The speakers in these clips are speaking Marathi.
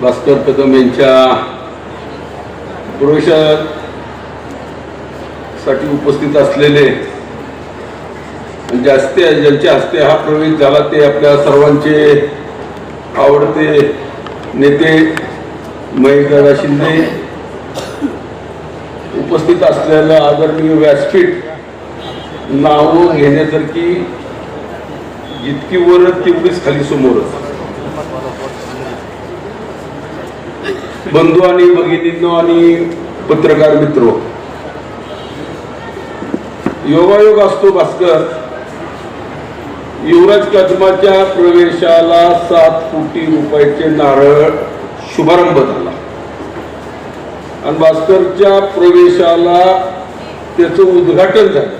भास्कर कदम यांच्या प्रवेशासाठी उपस्थित असलेले आणि जास्ती ज्यांच्या हस्ते हा प्रवेश झाला ते आपल्या सर्वांचे आवडते नेते महेशदादा शिंदे उपस्थित असलेलं आदरणीय व्यासपीठ नावं घेण्यासारखी जितकी वर तेवढीच खाली समोरच. बंधू आणि भगिनींनो आणि पत्रकार मित्र. योगायोग असतो भास्कर. युवराज कदमाच्या प्रवेशाला सात कोटी रुपयाचे नारळ शुभारंभ झाला आणि भास्करच्या प्रवेशाला त्याचं उद्घाटन झालं.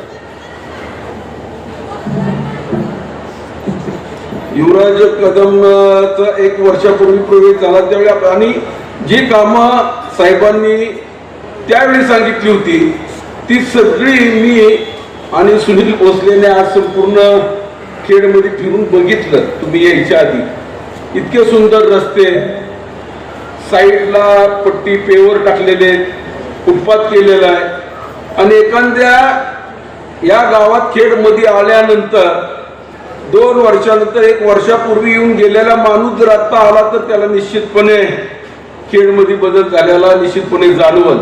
युवराज कदमचा एक वर्षापूर्वी प्रवेश झाला त्यावेळी आणि जी कामं साहेबांनी त्यावेळी सांगितली होती ती सगळी मी आणि सुनील भोसलेने आज संपूर्ण खेडमध्ये फिरून बघितलं. तुम्ही यायच्या आधी. इतके सुंदर रस्ते साईडला पट्टी पेवर टाकलेले फुटपाथ केलेला आहे. आणि एखाद्या या गावात खेडमध्ये आल्यानंतर दोन वर्षानंतर एक वर्षापूर्वी येऊन गेलेला माणूस जर आत्ता आला तर त्याला निश्चितपणे खेळमध्ये बदल झालेला निश्चितपणे जाणवल.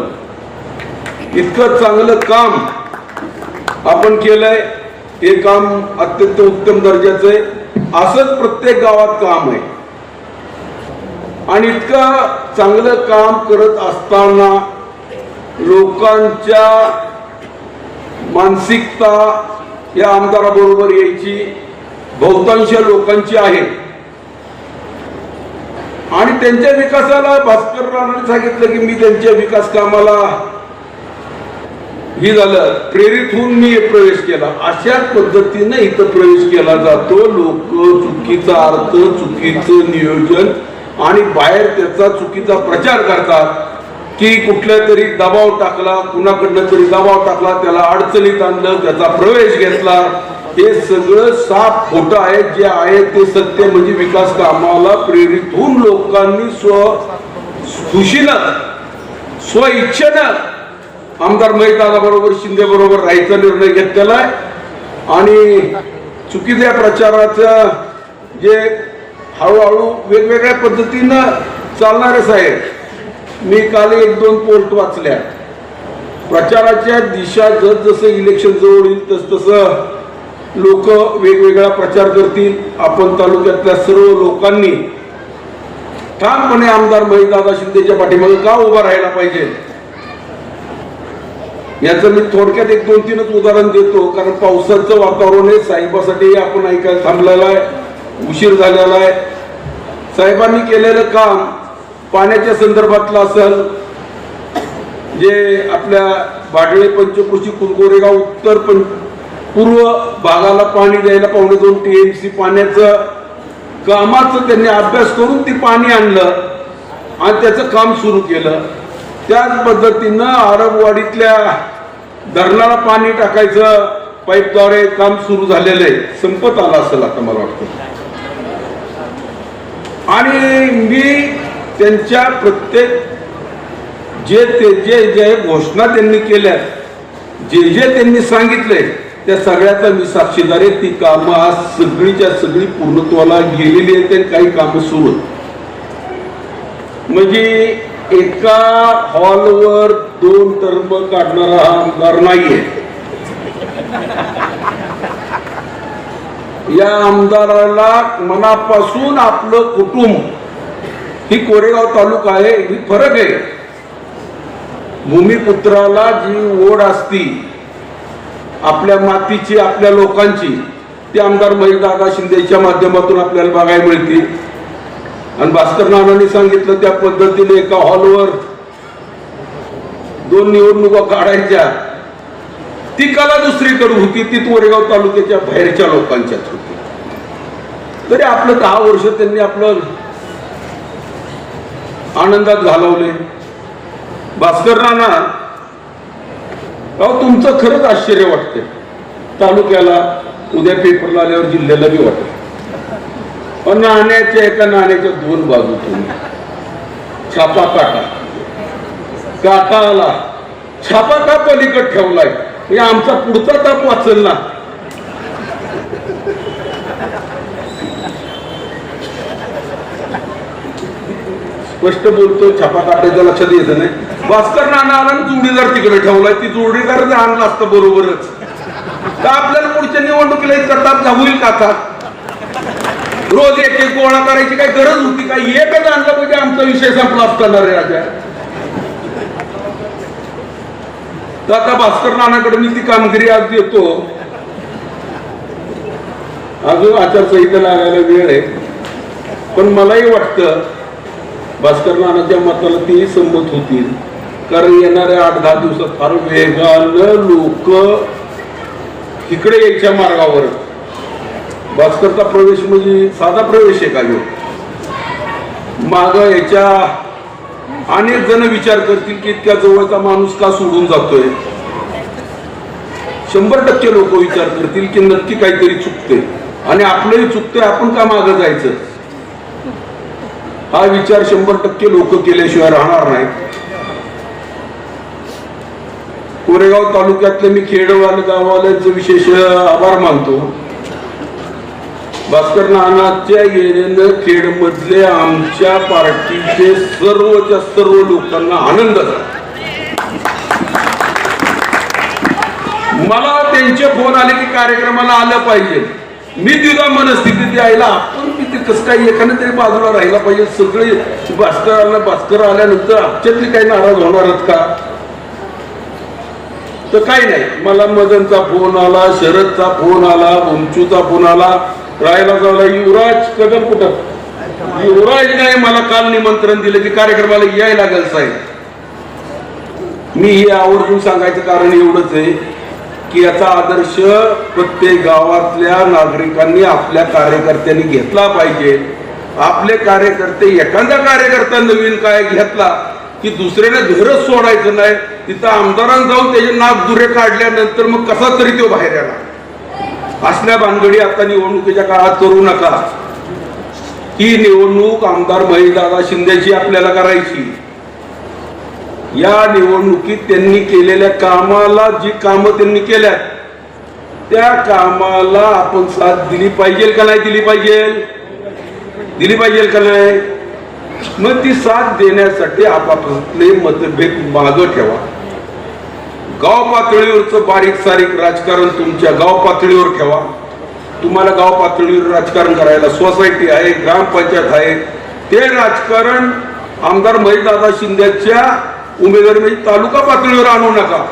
इतकं चांगलं काम आपण केलंय. हे काम अत्यंत उत्तम दर्जाचं आहे. असंच प्रत्येक गावात काम आहे. आणि इतकं चांगलं काम करत असताना लोकांच्या मानसिकता या आमदाराबरोबर यायची बहुतांश लोकांची आहे. आणि त्यांच्या विकासाला भास्कर राणाने सांगितलं की मी त्यांच्या विकास कामाला ही झालं प्रेरित होऊन मी प्रवेश केला. अशाच पद्धतीने इथं प्रवेश केला जातो. लोक चुकीचा अर्थ चुकीचं नियोजन आणि बाहेर त्याचा चुकीचा प्रचार करतात की कुठल्या तरी दबाव टाकला कुणाकडनं तरी दबाव टाकला त्याला अडचणीत आणलं त्याचा प्रवेश घेतला. हे सगळं साफ खोटं आहे जे आहे ते सत्य म्हणजे विकास कामाला प्रेरित होऊन लोकांनी स्व खुशीनं स्व इच्छेनं आमदार महिदाना बरोबर शिंदे बरोबर राहायचा निर्णय घेतलेला आहे. आणि चुकीच्या प्रचाराचं जे हळूहळू वेगवेगळ्या पद्धतीनं चालणारच आहे मी काल एक दोन पोर्ट वाचल्या. प्रचाराच्या दिशा जस जसं इलेक्शन जवळ येईल तसतसं लोक वेगवेगळा प्रचार करतील. आपण तालुक्यातल्या सर्व लोकांनी ठामपणे आमदार महिदादा शिंदेच्या पाठीमागे का उभा राहायला पाहिजे? याचं मी थोडक्यात एक दोन तीनच उदाहरण देतो. कारण पावसाचं वातावरण हे साहेबासाठी आपण ऐकायला थांबलेलं आहे. उशीर झालेला आहे. साहेबांनी केलेलं काम पाण्याच्या संदर्भातलं असेल जे आपल्या भाडळे पंचकृषी कुलगोरेगाव उत्तर पंच पूर्व भागाला पाणी द्यायला पावणे दोन टी एम सी पाण्याचं कामाचं त्यांनी अभ्यास करून ती पाणी आणलं आणि त्याचं काम सुरू केलं. त्याच पद्धतीनं आरबवाडीतल्या धरणाला पाणी टाकायचं पाईपद्वारे काम सुरू झालेलं आहे. संपत आलं असेल आता मला वाटतं. आणि मी त्यांच्या प्रत्येक जे ते जे जे घोषणा त्यांनी केल्या जे जे त्यांनी सांगितलंय त्या सगळ्याचा मी साक्षीदार आहे. ती कामं आज सगळीच्या सगळी पूर्णत्वाला गेलेली आहेत आणि काही कामं सुरू आहेत. म्हणजे एका हॉलवर दोन टर्म काढणारा हा आमदार नाहीये. या आमदाराला मनापासून आपलं कुटुंब ही कोरेगाव तालुका आहे ही फरक आहे. भूमिपुत्राला जी ओढ असती आपल्या मातीची आपल्या लोकांची ती आमदार महिदादा शिंदेच्या माध्यमातून आपल्याला बघायला मिळते. आणि भास्कर नानांनी सांगितलं त्या पद्धतीने एका हॉलवर दोन निवडणुका काढायच्या. ती कला दुसरीकडे होती ती तोरेगाव तालुक्याच्या बाहेरच्या लोकांच्याच होती. तरी आपलं दहा वर्ष त्यांनी आपलं आनंदात घालवले. भास्कर नाना अहो तुमचं खरंच आश्चर्य वाटते तालुक्याला उद्या पेपरला आल्यावर जिल्ह्याला बी वाटत नाण्याच्या एका नाण्याच्या दोन बाजू तुम्ही. छापा काटा. काटा आला छापा का पलीकड ठेवलाय? म्हणजे आमचा पुढचा ताप वाचल ना. स्पष्ट बोलतोय छापा काटायचं लक्षात येत नाही. भास्कर नाना आला आणि जोडीदार तिकडे ठेवलाय ती जोडीदार जर आणला असतं बरोबरच. तर आपल्याला पुढच्या निवडणुकीला इतका ताप होईल का आता? रोज एक एक गोळा करायची काही गरज होती का? एकच आणलं म्हणजे आमचा विषय संपला असताना रे राजा. तर आता भास्कर नानाकडे मी ती कामगिरी आज देतो. अजून आचारसंहिता लागायला वेळ आहे. पण मलाही वाटतं भास्कर नानाच्या मताला ती संमत होतील. कारण येणाऱ्या आठ दहा दिवसात फार वेगानं लोक इकडे यायच्या मार्गावर. भास्करचा प्रवेश म्हणजे साधा प्रवेश आहे का माग याच्या अनेक जण विचार करतील की इतक्या जवळचा माणूस का सोडून जातोय? शंभर टक्के लोक विचार करतील की नक्की काहीतरी चुकते आणि आपलंही चुकतंय आपण का मागं जायचं? हा विचार शंभर टक्के लोक केल्याशिवाय राहणार नाही कोरेगाव तालुक्यातले मी खेडवाल गावाल्यांचं विशेष आभार मानतो. भास्कर नानाच्या येण्यानं खेडमधले आमच्या पार्टीचे सर्वच्या सर्व लोकांना आनंद झाला. मला त्यांचे फोन आले की कार्यक्रमाला आलं पाहिजे. मी तिला मनस्थितीत यायला. आपण तिथे कसं काही एखाद्या तरी बाजूला राहिला पाहिजे. सगळे भास्कर भास्कर आल्यानंतर आमच्यातली काही नाराज होणार आहेत का? तर काही नाही. मला मदनचा फोन आला शरदचा फोन आला उंचूचा फोन आला. राहायला जायला युवराज कदम कुठं? युवराज नाही मला काल निमंत्रण दिलं की कार्यक्रमाला याय लागेल साहेब. मी हे आवर्जून सांगायचं कारण एवढंच आहे की याचा आदर्श प्रत्येक गावातल्या नागरिकांनी आपल्या कार्यकर्त्यांनी घेतला पाहिजे. आपले कार्यकर्ते एखादा कार्यकर्ता नवीन काय घेतला की दुसऱ्याने घरच सोडायचं नाही. तिथं आमदारांना जाऊन त्याचे नाक दुरे काढल्यानंतर मग कसा तरी तो बाहेर आला असल्या भानगडी आता निवडणुकीच्या काळात करू नका. ही निवडणूक आमदार दादा शिंदेची आपल्याला करायची. या निवडणुकीत त्यांनी केलेल्या कामाला जी कामं त्यांनी केल्या त्या कामाला आपण साथ दिली पाहिजे का नाही दिली पाहिजे? दिली पाहिजे का नाही? मग ती साथ देण्यासाठी आपापले मतभेद मागं ठेवा. गाव पातळीवरचं बारीक सारीक राजकारण तुमच्या गाव पातळीवर ठेवा. तुम्हाला गाव पातळीवर राजकारण करायला सोसायटी आहे ग्रामपंचायत आहे ते राजकारण आमदार महेशदादा शिंदेच्या उमेदवारी म्हणजे तालुका पातळीवर आणू नका.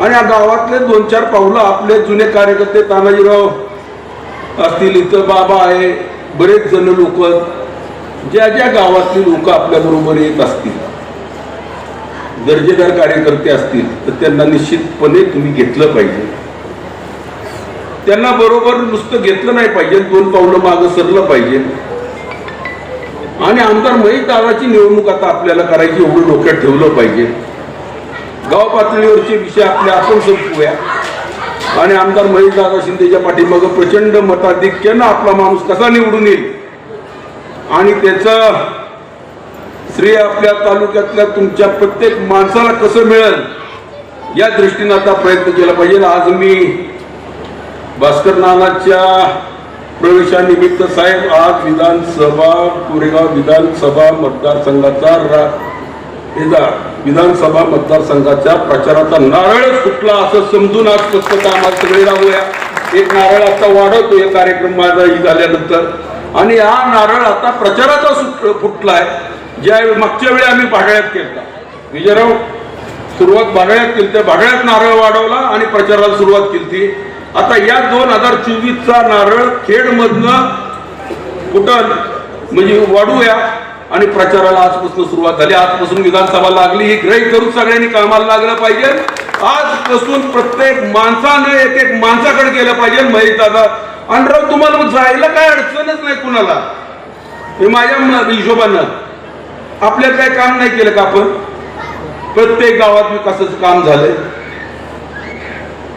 आणि या गावातले दोन चार पावलं आपले जुने कार्यकर्ते तानाजीराव असतील इथं बाबा आहे बरेच जण लोक ज्या ज्या गावातली लोक आपल्या बरोबर येत असतील दर्जेदार कार्यकर्ते असतील तर त्यांना निश्चितपणे तुम्ही घेतलं पाहिजे. त्यांना बरोबर नुसतं घेतलं नाही पाहिजे दोन पावलं मागं सरलं पाहिजे. आणि आमदार मही दादाची निवडणूक आता आपल्याला करायची एवढं डोक्यात ठेवलं पाहिजे. गाव पातळीवरचे विषय आपले आपण संपूया आणि आमदार महेश दादा शिंदेच्या पाठीमागं प्रचंड मताधिक्यानं आपला माणूस कसा निवडून येईल? आणि त्याचं श्रेय आपल्या तालुक्यातल्या तुमच्या प्रत्येक माणसाला कसं मिळेल या दृष्टीनं आता प्रयत्न केला पाहिजे. आज मी भास्कर नानाच्या प्रवेशानिमित्त साहेब आज विधानसभा कोरेगाव विधानसभा मतदारसंघाचा रा- विधानसभा मतदारसंघाच्या प्रचाराचा नारळच फुटला असं समजून आज पुस्तकं आम्हाला सगळे राहूया. एक नारळ आता वाढवतो हे कार्यक्रम माझा ही झाल्यानंतर. आणि हा नारळ आता प्रचाराचा सुट फुटलाय. ज्या मागच्या वेळी आम्ही भाडळ्यात केलता. विजयराव सुरुवात भाडळ्यात केली त्या भाडळ्यात नारळ वाढवला आणि प्रचाराला सुरुवात केली आता या दोन हजार चोवीसचा नारळ खेडमधनं कुठं म्हणजे वाढूया आणि प्रचाराला आजपासून सुरुवात झाली. आजपासून विधानसभा लागली. ही ग्रही करून सगळ्यांनी कामाला लागलं पाहिजे. आजपासून प्रत्येक माणसानं एक एक माणसाकडे गेलं पाहिजे. महेश दादा आणि राव तुम्हाला जायला काय अडचणच नाही कुणाला? हे माझ्या हिशोबानं. आपल्यात काय काम नाही केलं का आपण? प्रत्येक गावात विकासाचं काम झालंय.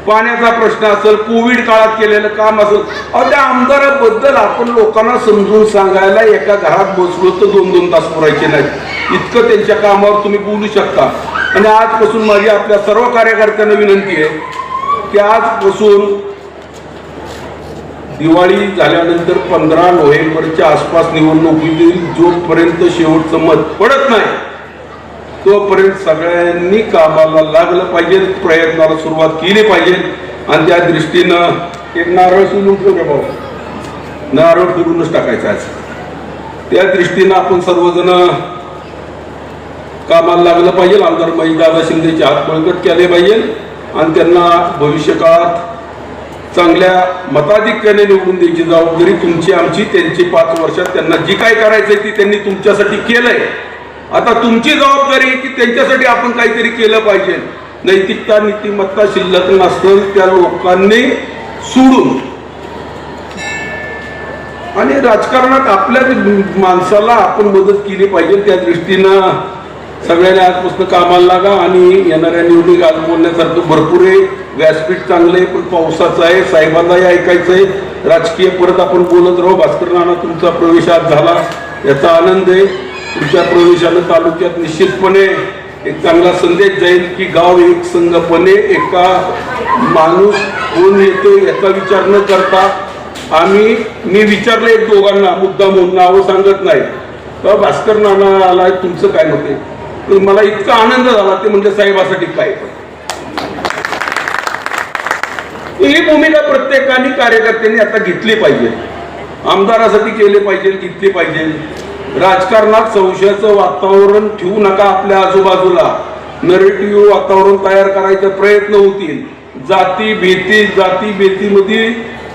पाण्याचा प्रश्न असेल कोविड काळात केलेलं काम असेल. अहो त्या आमदाराबद्दल आपण लोकांना समजून सांगायला एका घरात बसलो तर दोन दोन तास पुरायचे नाही इतकं त्यांच्या कामावर तुम्ही बोलू शकता. आणि आजपासून माझी आपल्या सर्व कार्यकर्त्यांना विनंती आहे की आजपासून दिवाळी झाल्यानंतर पंधरा नोव्हेंबरच्या आसपास निवडणूक होईल जोपर्यंत शेवटचं मत पडत नाही तोपर्यंत सगळ्यांनी कामाला लागलं पाहिजे प्रयत्नाला सुरुवात केली पाहिजे. आणि त्या दृष्टीनं एक नारळ सुरू रे भाऊ? नारळ फिरूनच टाकायचा आज. त्या दृष्टीनं आपण सर्वजण कामाला लागलं पाहिजे. आमदार दादा शिंदेचे हात बळकट केले पाहिजे. आणि त्यांना भविष्यकाळात चांगल्या मताधिक्याने निवडून द्यायची जबाबदारी तुमची आमची त्यांची. पाच वर्षात त्यांना जी काय करायचंय ती त्यांनी तुमच्यासाठी केलंय. आता तुमची जबाबदारी की त्यांच्यासाठी आपण काहीतरी केलं पाहिजे. नैतिकता नीतिमत्ता शिल्लक नसतं त्या लोकांनी सोडून. आणि राजकारणात आपल्या माणसाला आपण मदत केली पाहिजे त्या दृष्टीनं. सगळ्यांनी आजपासून कामाला लागा आणि येणाऱ्या निवडणूक आज बोलण्यासारखं भरपूर आहे. व्यासपीठ चांगलं आहे पण पावसाचं आहे. साहेबांनाही ऐकायचं आहे. राजकीय परत आपण बोलत राहू. भास्कर नाना तुमचा प्रवेश आज झाला. याचा आनंद आहे. तुमच्या प्रवेशानं तालुक्यात निश्चितपणे एक चांगला संदेश जाईल की गाव एक संघपणे एका माणूस कोण येतो याचा विचार न करता आम्ही मी विचारलं एक दोघांना मुद्दा म्हणून नावं सांगत नाही. भास्कर नाना आला तुमचं काय मत आहे? तर मला इतका आनंद झाला ते म्हणजे साहेबासाठी काय ही भूमिका प्रत्येकाने कार्यकर्त्यांनी आता घेतली पाहिजे. आमदारासाठी केले पाहिजे घेतली पाहिजे. राजकारणात संशयाचं वातावरण ठेवू नका आपल्या आजूबाजूला. नरेटिव्ह वातावरण तयार करायचे प्रयत्न होतील. जाती भीती जाती भीतीमध्ये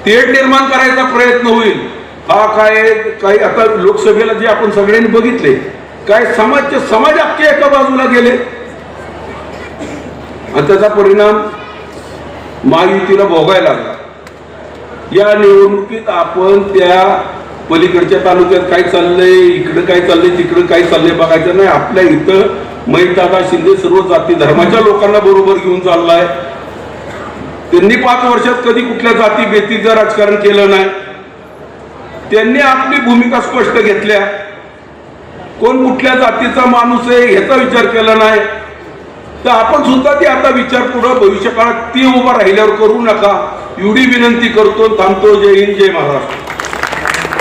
तेढ निर्माण करायचा प्रयत्न होईल. हा काय काही आता लोकसभेला जे आपण सगळ्यांनी बघितले काय समाजचे समाज अख्खे एका बाजूला गेले. आणि त्याचा परिणाम महायुतीला भोगायला लागला. या निवडणुकीत आपण त्या पलीकडच्या तालुक्यात काय चाललंय इकडं काय चाललंय तिकडं काय चाललंय बघायचं नाही. आपल्या इथं महिदादा शिंदे सर्व जाती धर्माच्या लोकांना बरोबर घेऊन चाललाय. त्यांनी पाच वर्षात कधी कुठल्या जाती बेतीचं राजकारण केलं नाही. त्यांनी आपली भूमिका स्पष्ट घेतल्या. कोण कुठल्या जातीचा माणूस आहे ह्याचा विचार केला नाही. तर आपण सुद्धा ती आता विचार पुढं भविष्य काळात ती उभा राहिल्यावर करू नका. एवढी विनंती करतो. थांबतो जय हिंद जय महाराष्ट्र.